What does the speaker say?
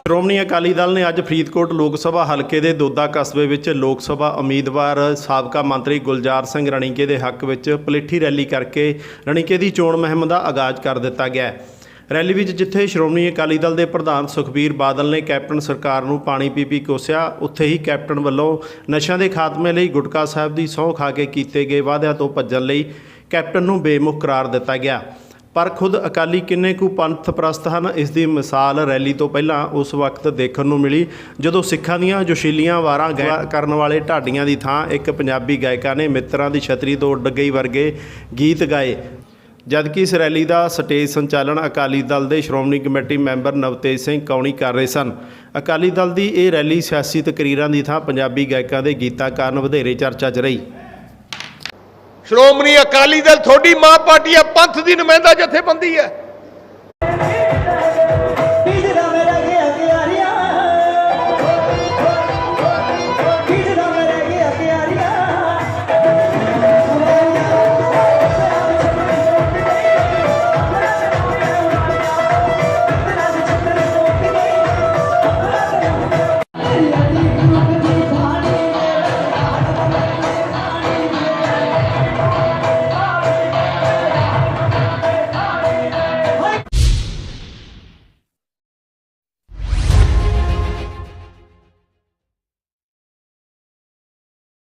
ਸ਼੍ਰੋਮਣੀ ਅਕਾਲੀ ਦਲ ਨੇ ਅੱਜ ਫਰੀਦਕੋਟ ਲੋਕ ਸਭਾ ਹਲਕੇ ਦੇ ਦੋਦਾ ਕਸਬੇ ਵਿੱਚ ਲੋਕ ਸਭਾ ਉਮੀਦਵਾਰ ਸਾਬਕਾ ਮੰਤਰੀ ਗੁਲਜਾਰ ਸਿੰਘ ਰਣੀਕੇ ਦੇ ਹੱਕ ਵਿੱਚ ਪਲੇਠੀ ਰੈਲੀ ਕਰਕੇ ਰਣੀਕੇ ਦੀ ਚੋਣ ਮੁਹਿੰਮ ਦਾ ਆਗਾਜ਼ ਕਰ ਦਿੱਤਾ ਗਿਆ ਰੈਲੀ ਵਿੱਚ ਜਿੱਥੇ ਸ਼੍ਰੋਮਣੀ ਅਕਾਲੀ ਦਲ ਦੇ ਪ੍ਰਧਾਨ ਸੁਖਬੀਰ ਬਾਦਲ ਨੇ ਕੈਪਟਨ ਸਰਕਾਰ ਨੂੰ ਪਾਣੀ ਪੀ ਪੀ ਕੋਸਿਆ, ਉੱਥੇ ਹੀ ਕੈਪਟਨ ਵੱਲੋਂ ਨਸ਼ਿਆਂ ਦੇ ਖਾਤਮੇ ਲਈ ਗੁਟਕਾ ਸਾਹਿਬ ਦੀ ਸੌਂ ਖਾ ਕੇ ਕੀਤੇ ਗਏ ਵਾਅਦਿਆਂ ਤੋਂ ਭੱਜਣ ਲਈ ਕੈਪਟਨ ਨੂੰ ਬੇਮੁਖ ਕਰਾਰ ਦਿੱਤਾ ਗਿਆ। ਪਰ ਖੁਦ ਅਕਾਲੀ ਕਿੰਨੇ ਕੁ ਪੰਥ ਪ੍ਰਸਤ ਹਨ, ਇਸ ਦੀ ਮਿਸਾਲ ਰੈਲੀ ਤੋਂ ਪਹਿਲਾਂ ਉਸ ਵਕਤ ਦੇਖਣ ਨੂੰ ਮਿਲੀ, ਜਦੋਂ ਸਿੱਖਾਂ ਦੀਆਂ ਜੋਸ਼ੀਲੀਆਂ ਵਾਰਾਂ ਗਾਇਆ ਕਰਨ ਵਾਲੇ ਢਾਡੀਆਂ ਦੀ ਥਾਂ ਇੱਕ ਪੰਜਾਬੀ ਗਾਇਕਾਂ ਨੇ ਮਿੱਤਰਾਂ ਦੀ ਛਤਰੀ ਤੋਂ ਉੱਡ ਗਈ ਵਰਗੇ ਗੀਤ ਗਾਏ। ਜਦਕਿ ਇਸ ਰੈਲੀ ਦਾ ਸਟੇਜ ਸੰਚਾਲਨ ਅਕਾਲੀ ਦਲ ਦੇ ਸ਼੍ਰੋਮਣੀ ਕਮੇਟੀ ਮੈਂਬਰ ਨਵਤੇਜ ਸਿੰਘ ਕੌਣੀ ਕਰ ਰਹੇ ਸਨ। ਅਕਾਲੀ ਦਲ ਦੀ ਇਹ ਰੈਲੀ ਸਿਆਸੀ ਤਕਰੀਰਾਂ ਦੀ ਥਾਂ ਪੰਜਾਬੀ ਗਾਇਕਾਂ ਦੇ ਗੀਤਾਂ ਕਾਰਨ ਵਧੇਰੇ ਚਰਚਾ 'ਚ ਰਹੀ। ਸ਼੍ਰੋਮਣੀ ਅਕਾਲੀ ਦਲ ਤੁਹਾਡੀ ਮਾਂ ਪਾਰਟੀ ਹੈ ਪੰਥ ਦੀ ਨੁਮਾਇੰਦਾ ਜਥੇਬੰਦੀ ਹੈ।